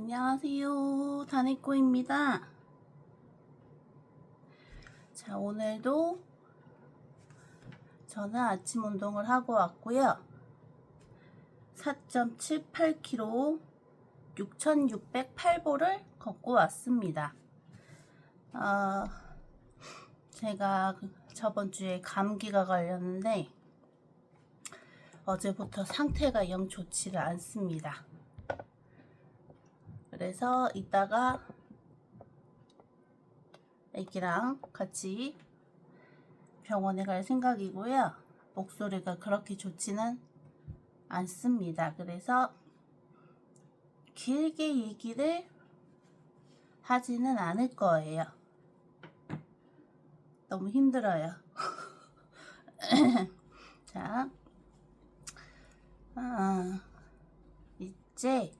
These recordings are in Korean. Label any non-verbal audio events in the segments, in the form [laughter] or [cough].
안녕하세요. 다니코입니다. 자, 오늘도 저는 아침 운동을 하고 왔고요. 4.78km 6,608보를 걷고 왔습니다. 어, 제가 그 저번 주에 감기가 걸렸는데 어제부터 상태가 영 좋지가 않습니다. 그래서 이따가 애기랑 같이 병원에 갈 생각이고요. 목소리가 그렇게 좋지는 않습니다. 그래서 길게 얘기를 하지는 않을 거예요. 너무 힘들어요. [laughs] 자, 아, 이제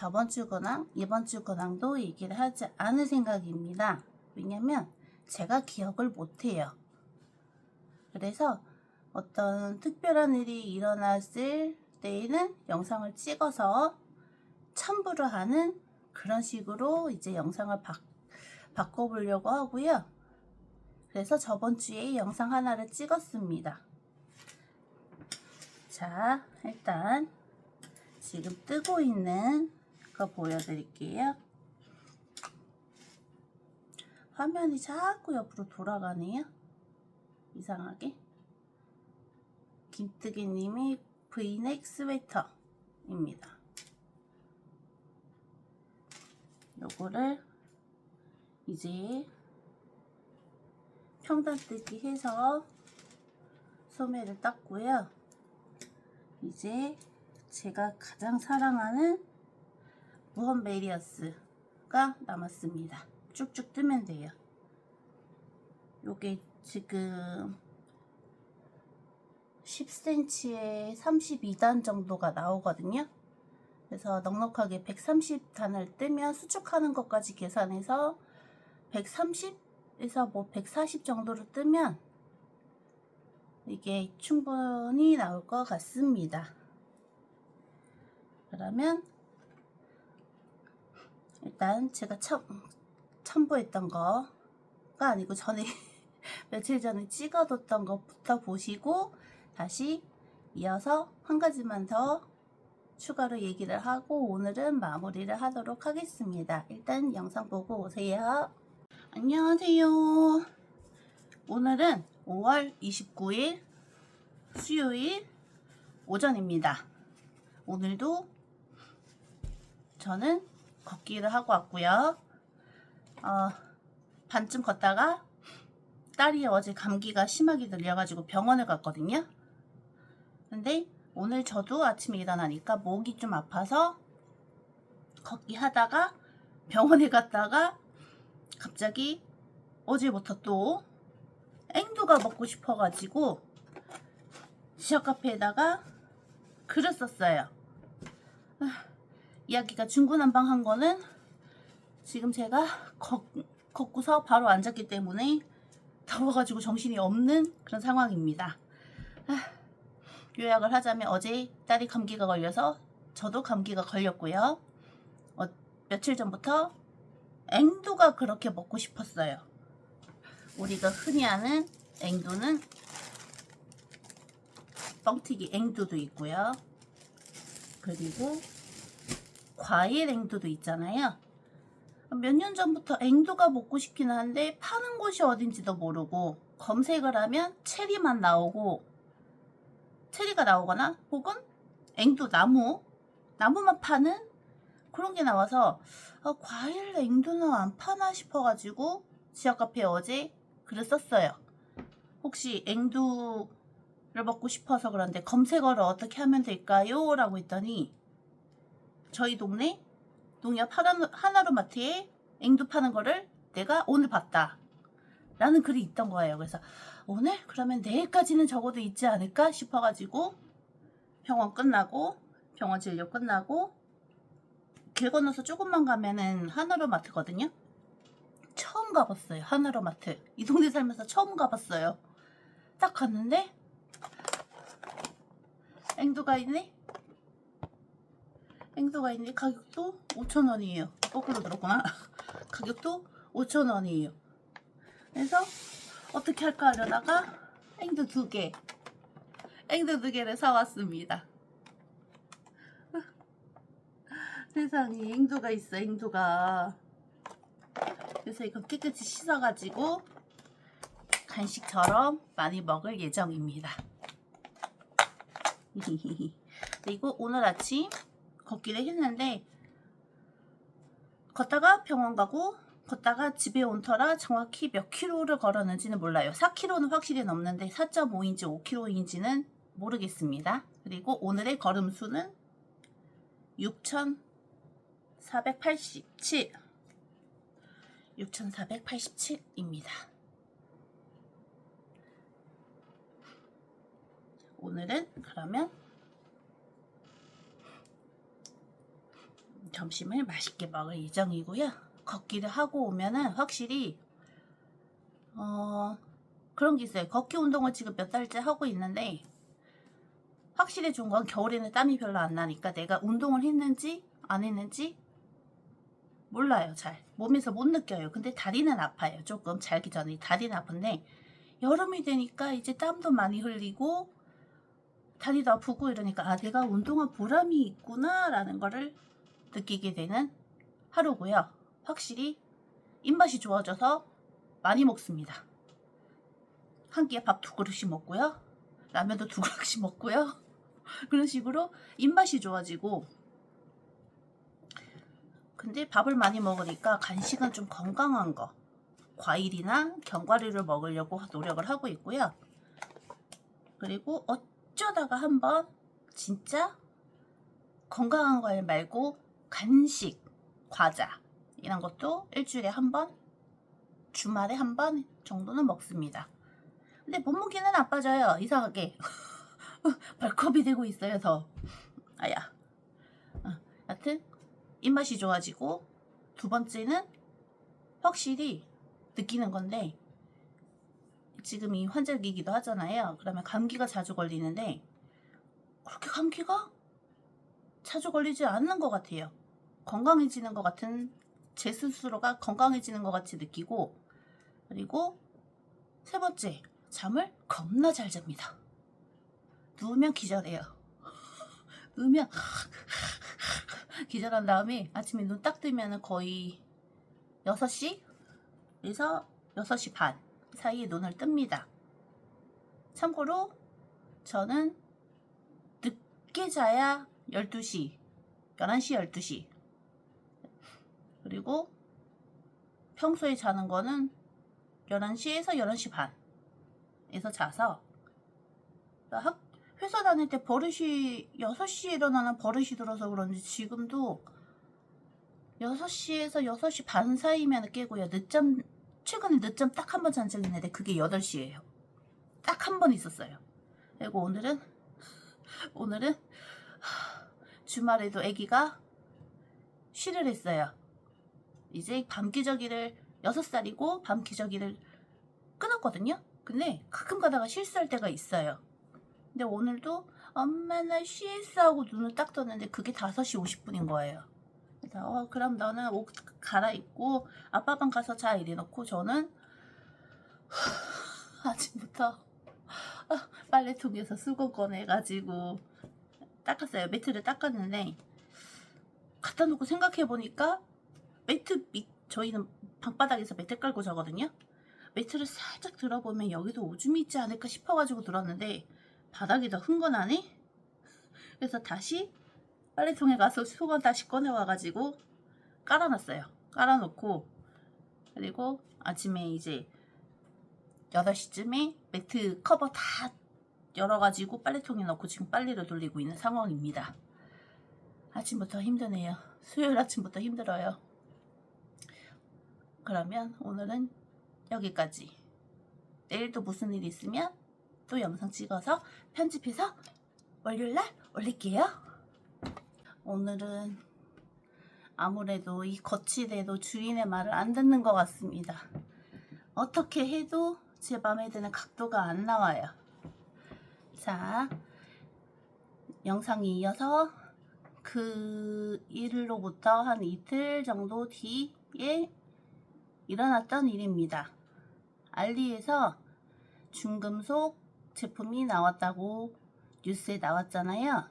저번 주 근황, 이번 주 근황도 얘기를 하지 않을 생각입니다. 왜냐면 제가 기억을 못해요. 그래서 어떤 특별한 일이 일어났을 때에는 영상을 찍어서 첨부를 하는 그런 식으로 이제 영상을 바, 바꿔보려고 하고요. 그래서 저번 주에 영상 하나를 찍었습니다. 자, 일단 지금 뜨고 있는 거 보여드릴게요. 화면이 자꾸 옆으로 돌아가네요. 이상하게. 김뜨기님이 브이넥 스웨터입니다. 요거를 이제 평단 뜨기 해서 소매를 땄고요. 이제 제가 가장 사랑하는 무헌 메리어스가 남았습니다. 쭉쭉 뜨면 돼요. 요게 지금 10cm에 32단 정도가 나오거든요. 그래서 넉넉하게 130단을 뜨면 수축하는 것까지 계산해서 130에서 뭐 140 정도로 뜨면 이게 충분히 나올 것 같습니다. 그러면 일단 제가 첨, 첨부했던 거가 아니고 전에 [laughs] 며칠 전에 찍어뒀던 것부터 보시고 다시 이어서 한 가지만 더 추가로 얘기를 하고 오늘은 마무리를 하도록 하겠습니다. 일단 영상 보고 오세요. 안녕하세요. 오늘은 5월 29일 수요일 오전입니다. 오늘도 저는 걷기를 하고 왔고요. 어, 반쯤 걷다가 딸이 어제 감기가 심하게 들려가지고 병원을 갔거든요. 근데 오늘 저도 아침에 일어나니까 목이 좀 아파서 걷기 하다가 병원에 갔다가 갑자기 어제부터 또 앵두가 먹고 싶어가지고 지역 카페에다가 글을 썼어요. 아, 이야기가 중구난방한 거는 지금 제가 걷, 걷고서 바로 앉았기 때문에 더워가지고 정신이 없는 그런 상황입니다. 아, 요약을 하자면 어제 딸이 감기가 걸려서 저도 감기가 걸렸고요. 어, 며칠 전부터 앵두가 그렇게 먹고 싶었어요. 우리가 흔히 아는 앵두는 뻥튀기 앵두도 있고요. 그리고 과일 앵두도 있잖아요. 몇 년 전부터 앵두가 먹고 싶긴 한데 파는 곳이 어딘지도 모르고 검색을 하면 체리만 나오고 체리가 나오거나 혹은 앵두 나무 나무만 파는 그런 게 나와서 아, 과일 앵두는 안 파나 싶어가지고 지역 카페에 어제 글을 썼어요. 혹시 앵두를 먹고 싶어서 그런데 검색어를 어떻게 하면 될까요? 라고 했더니 저희 동네 농협 하나로, 하나로마트에 앵두 파는 거를 내가 오늘 봤다. 라는 글이 있던 거예요. 그래서 오늘 그러면 내일까지는 적어도 있지 않을까 싶어가지고 병원 끝나고 병원 진료 끝나고 길 건너서 조금만 가면은 하나로마트거든요. 처음 가봤어요. 하나로마트. 이 동네 살면서 처음 가봤어요. 딱 갔는데 앵두가 있네. 행도가 있는데 가격도 5,000원이에요. 거꾸로 들었구나. [laughs] 가격도 5,000원이에요. 그래서 어떻게 할까 하려다가 행도 두 개, 행도 두 개를 사왔습니다. [laughs] 세상에 행도가 있어, 행도가. 그래서 이거 깨끗이 씻어가지고 간식처럼 많이 먹을 예정입니다. [laughs] 그리고 오늘 아침 걷기를 했는데 걷다가 병원 가고 걷다가 집에 온 터라 정확히 몇 킬로를 걸었는지는 몰라요. 4킬로는 확실히 넘는데 4.5인지 5킬로인지는 모르겠습니다. 그리고 오늘의 걸음수는 6,487 6,487입니다. 오늘은 그러면 점심을 맛있게 먹을 예정이고요. 걷기를 하고 오면은 확실히 어 그런 게 있어요. 걷기 운동을 지금 몇 달째 하고 있는데 확실히 좋은 건 겨울에는 땀이 별로 안 나니까 내가 운동을 했는지 안 했는지 몰라요. 잘 몸에서 못 느껴요. 근데 다리는 아파요. 조금 자기 전에 다리는 아픈데 여름이 되니까 이제 땀도 많이 흘리고 다리도 아프고 이러니까 아 내가 운동한 보람이 있구나라는 거를 느끼게 되는 하루고요. 확실히 입맛이 좋아져서 많이 먹습니다. 한 끼에 밥 두 그릇씩 먹고요. 라면도 두 [laughs] 그릇씩 먹고요. 그런 식으로 입맛이 좋아지고 근데 밥을 많이 먹으니까 간식은 좀 건강한 거 과일이나 견과류를 먹으려고 노력을 하고 있고요. 그리고 어쩌다가 한번 진짜 건강한 과일 말고 간식, 과자 이런 것도 일주일에 한 번, 주말에 한 번 정도는 먹습니다. 근데 몸무게는 안 빠져요. 이상하게 [laughs] 벌컵이 되고 있어요. 더 아야. 어, 여튼 입맛이 좋아지고 두 번째는 확실히 느끼는 건데 지금 이 환절기이기도 하잖아요. 그러면 감기가 자주 걸리는데 그렇게 감기가 자주 걸리지 않는 것 같아요. 건강해지는 것 같은 제 스스로가 건강해지는 것 같이 느끼고 그리고 세 번째 잠을 겁나 잘 잡니다. 누우면 기절해요. [laughs] 누우면 [laughs] 기절한 다음에 아침에 눈 딱 뜨면 거의 6시에서 6시 반 사이에 눈을 뜹니다. 참고로 저는 늦게 자야 12시, 11시, 12시. 그리고 평소에 자는 거는 11시에서 11시 반에서 자서 학, 회사 다닐 때 버릇이 6시에 일어나는 버릇이 들어서 그런지 지금도 6시에서 6시 반 사이면 깨고요. 늦잠, 최근에 늦잠 딱 한 번 잔 적이 있는데 그게 8시예요. 딱 한 번 있었어요. 그리고 오늘은, 오늘은 주말에도 아기가 쉬를 했어요. 이제 밤 기저귀를 6살이고 밤 기저귀를 끊었거든요. 근데 가끔 가다가 실수할 때가 있어요. 근데 오늘도 엄마 나 쉬했어 하고 눈을 딱 떴는데 그게 5시 50분인 거예요. 그래서 어, 그럼 너는 옷 갈아입고 아빠 방 가서 자 이래놓고 저는 아침부터 아, 빨래통에서 수건 꺼내가지고 닦았어요. 매트를 닦았는데 갖다 놓고 생각해 보니까 매트 밑 저희는 방바닥에서 매트 깔고 자거든요. 매트를 살짝 들어보면 여기도 오줌이 있지 않을까 싶어가지고 들었는데 바닥이 더 흥건하네. 그래서 다시 빨래통에 가서 수건 다시 꺼내와가지고 깔아놨어요. 깔아놓고 그리고 아침에 이제 8시쯤에 매트 커버 다 열어가지고 빨래통에 넣고 지금 빨래를 돌리고 있는 상황입니다. 아침부터 힘드네요. 수요일 아침부터 힘들어요. 그러면 오늘은 여기까지. 내일도 무슨 일 있으면 또 영상 찍어서 편집해서 월요일날 올릴게요. 오늘은 아무래도 이 거치대도 주인의 말을 안 듣는 것 같습니다. 어떻게 해도 제 마음에 드는 각도가 안 나와요. 자, 영상이 이어서 그 일로부터 한 이틀 정도 뒤에 일어났던 일입니다. 알리에서 중금속 제품이 나왔다고 뉴스에 나왔잖아요.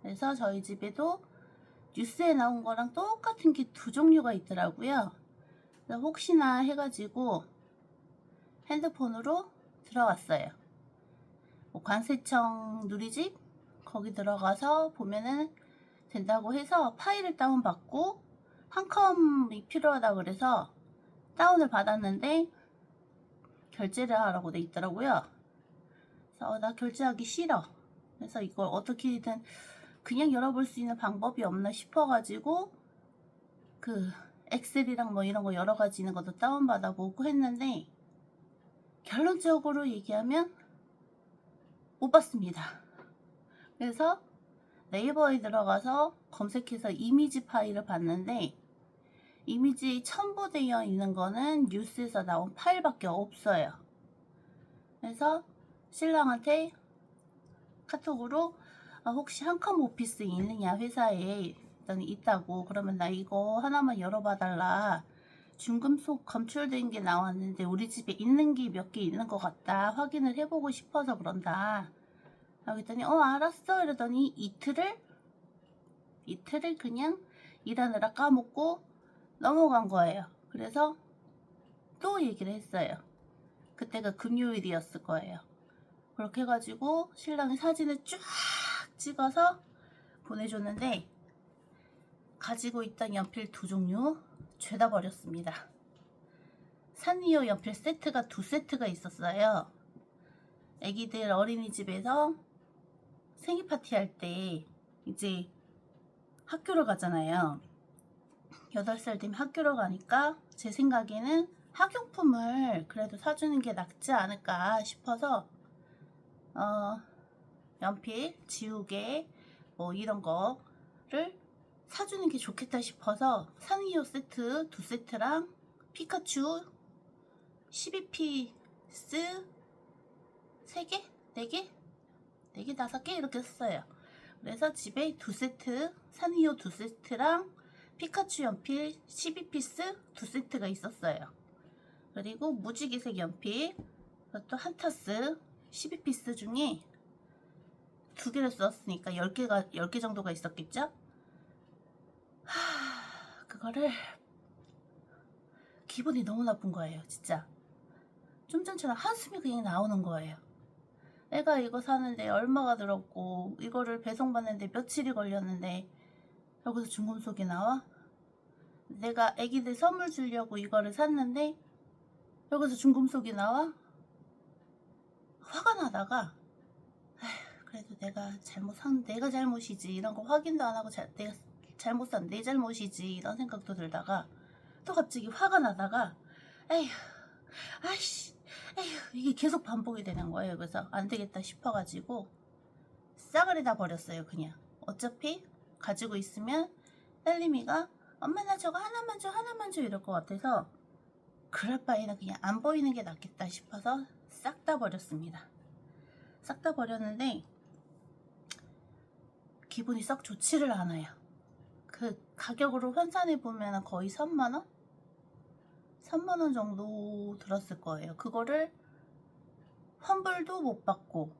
그래서 저희 집에도 뉴스에 나온 거랑 똑같은 게 두 종류가 있더라고요. 혹시나 해가지고 핸드폰으로 들어왔어요. 뭐 관세청 누리집 거기 들어가서 보면은 된다고 해서 파일을 다운받고 한 컴이 필요하다 그래서 다운을 받았는데 결제를 하라고 돼 있더라고요. 그래서 어, 나 결제하기 싫어. 그래서 이걸 어떻게든 그냥 열어볼 수 있는 방법이 없나 싶어가지고 그 엑셀이랑 뭐 이런 거 여러 가지 있는 것도 다운받아보고 했는데 결론적으로 얘기하면 못 봤습니다. 그래서 네이버에 들어가서 검색해서 이미지 파일을 봤는데 이미지 첨부되어 있는 거는 뉴스에서 나온 파일밖에 없어요. 그래서 신랑한테 카톡으로 아, 혹시 한컴 오피스 있느냐 회사에 있다고. 그러면 나 이거 하나만 열어봐달라. 중금속 검출된 게 나왔는데 우리 집에 있는 게 몇 개 있는 것 같다. 확인을 해보고 싶어서 그런다. 라고 했더니 어 알았어. 이러더니 이틀을 이틀을 그냥 일하느라 까먹고 넘어간 거예요 그래서 또 얘기를 했어요 그때가 금요일이었을 거예요 그렇게 해가지고 신랑이 사진을 쫙 찍어서 보내줬는데 가지고 있던 연필 두 종류 죄다 버렸습니다. 산리오 연필 세트가 두 세트가 있었어요. 애기들 어린이집에서 생일 파티 할 때 이제 학교를 가잖아요. 8살 되면 학교를 가니까 제 생각에는 학용품을 그래도 사주는 게 낫지 않을까 싶어서 어, 연필, 지우개 뭐 이런 거를 사주는 게 좋겠다 싶어서 산이오 세트 두 세트랑 피카츄 12피스 3개? 4개? 4개, 5개 이렇게 썼어요. 그래서 집에 두 세트, 산이오 두 세트랑 피카츄 연필 12피스 두 세트가 있었어요. 그리고 무지개색 연필, 또한 타스 12피스 중에 두 개를 썼으니까 10개가, 10개 정도가 있었겠죠? 하, 그거를 기분이 너무 나쁜 거예요, 진짜. 좀 전처럼 한숨이 그냥 나오는 거예요. 내가 이거 사는데 얼마가 들었고, 이거를 배송받는데 며칠이 걸렸는데, 여기서 중금속이 나와? 내가 애기들 선물 주려고 이거를 샀는데, 여기서 중금속이 나와? 화가 나다가, 그래도 내가 잘못 산, 내가 잘못이지. 이런 거 확인도 안 하고 자, 내가 잘못 산 내 잘못이지. 이런 생각도 들다가, 또 갑자기 화가 나다가, 에휴, 아이씨, 에휴, 이게 계속 반복이 되는 거예요. 그래서 안 되겠다 싶어가지고, 싸그리 다 버렸어요, 그냥. 어차피 가지고 있으면 딸님이가 엄마 나 저거 하나만 줘, 하나만 줘 이럴 것 같아서, 그럴 바에는 그냥 안 보이는 게 낫겠다 싶어서 싹 다 버렸습니다. 싹 다 버렸는데 기분이 썩 좋지를 않아요. 그 가격으로 환산해 보면 거의 3만 원? 3만 원 정도 들었을 거예요. 그거를 환불도 못 받고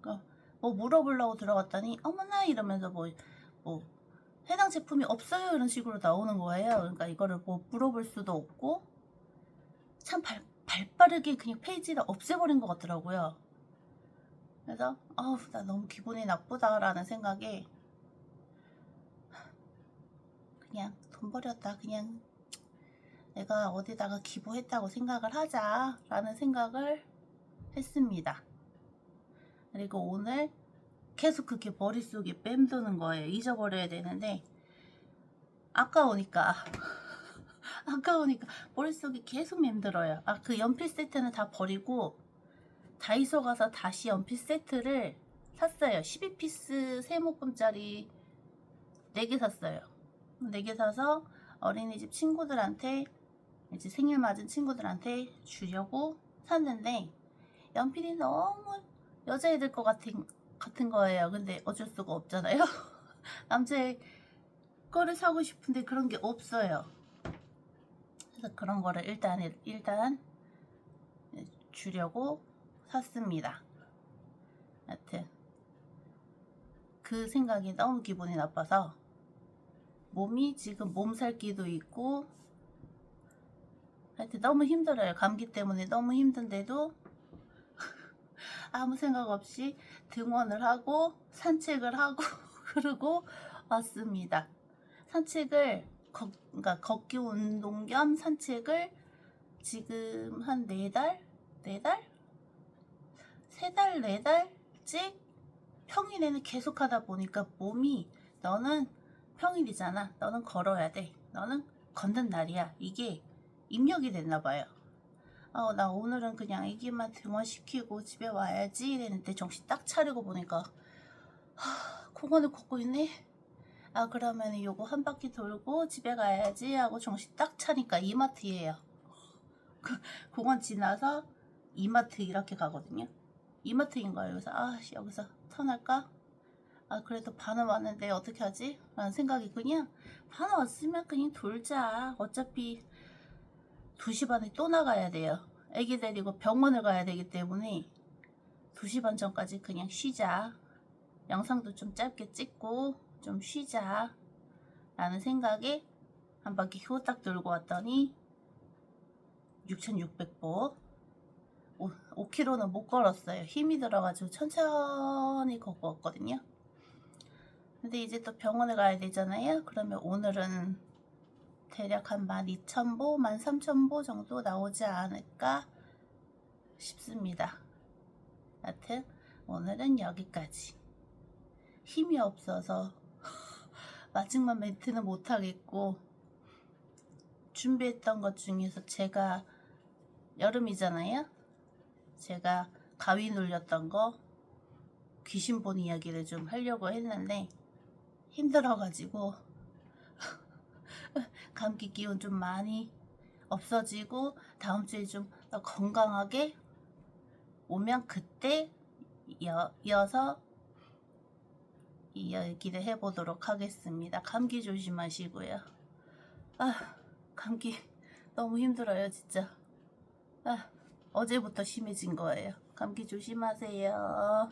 그러니까 뭐 물어보려고 들어갔더니 어머나 이러면서 뭐, 뭐 해당 제품이 없어요 이런 식으로 나오는 거예요. 그러니까 이거를 뭐 물어볼 수도 없고 참 발, 발빠르게 그냥 페이지를 없애버린 것 같더라고요. 그래서 아우 나 너무 기분이 나쁘다라는 생각에 그냥 돈 버렸다 그냥 내가 어디다가 기부했다고 생각을 하자라는 생각을 했습니다. 그리고 오늘 계속 그게 머릿속에 맴도는 거예요. 잊어버려야 되는데 아까우니까 [laughs] 아까우니까 머릿속에 계속 맴들어요. 아 그 연필 세트는 다 버리고 다이소 가서 다시 연필 세트를 샀어요. 12피스 세묶음짜리 4개 샀어요. 4개 사서 어린이집 친구들한테 이제 생일 맞은 친구들한테 주려고 샀는데 연필이 너무 여자애들 것 같은, 같은 거예요. 근데 어쩔 수가 없잖아요. [laughs] 남자의 거를 사고 싶은데 그런 게 없어요. 그래서 그런 거를 일단 일단 주려고 샀습니다. 하여튼 그 생각이 너무 기분이 나빠서 몸이 지금 몸살기도 있고 하여튼 너무 힘들어요. 감기 때문에 너무 힘든데도 아무 생각 없이 등원을 하고 산책을 하고 [laughs] 그러고 왔습니다. 산책을 걷, 그러니까 걷기 운동 겸 산책을 지금 한 네 달, 네 달, 세 달, 네 달씩 평일에는 계속 하다 보니까 몸이 너는 평일이잖아. 너는 걸어야 돼. 너는 걷는 날이야. 이게 입력이 됐나 봐요. 어, 나 오늘은 그냥 애기만 등원시키고 집에 와야지 이랬는데 정신 딱 차리고 보니까 하, 공원을 걷고 있네. 아 그러면 요거 한 바퀴 돌고 집에 가야지 하고 정신 딱 차니까 이마트예요. 그 공원 지나서 이마트 이렇게 가거든요. 이마트인 거예요. 그래서 아 씨, 여기서 턴할까? 아 그래도 반은 왔는데 어떻게 하지? 라는 생각이 그냥 반 왔으면 그냥 돌자. 어차피 2시 반에 또 나가야 돼요. 애기 데리고 병원을 가야 되기 때문에 2시 반 전까지 그냥 쉬자. 영상도 좀 짧게 찍고 좀 쉬자. 라는 생각에 한 바퀴 후딱 돌고 왔더니 6,600보 5km는 못 걸었어요. 힘이 들어가지고 천천히 걷고 왔거든요. 근데 이제 또 병원에 가야 되잖아요. 그러면 오늘은 대략 한 12,000보, 13,000보 정도 나오지 않을까 싶습니다. 하여튼 오늘은 여기까지. 힘이 없어서 [laughs] 마지막 멘트는 못하겠고 준비했던 것 중에서 제가 여름이잖아요. 제가 가위 눌렸던 거 귀신 본 이야기를 좀 하려고 했는데 힘들어가지고 감기 기운 좀 많이 없어지고 다음 주에 좀 더 건강하게 오면 그때 이어, 이어서 이 얘기를 해보도록 하겠습니다. 감기 조심하시고요. 아, 감기 너무 힘들어요, 진짜. 아, 어제부터 심해진 거예요. 감기 조심하세요.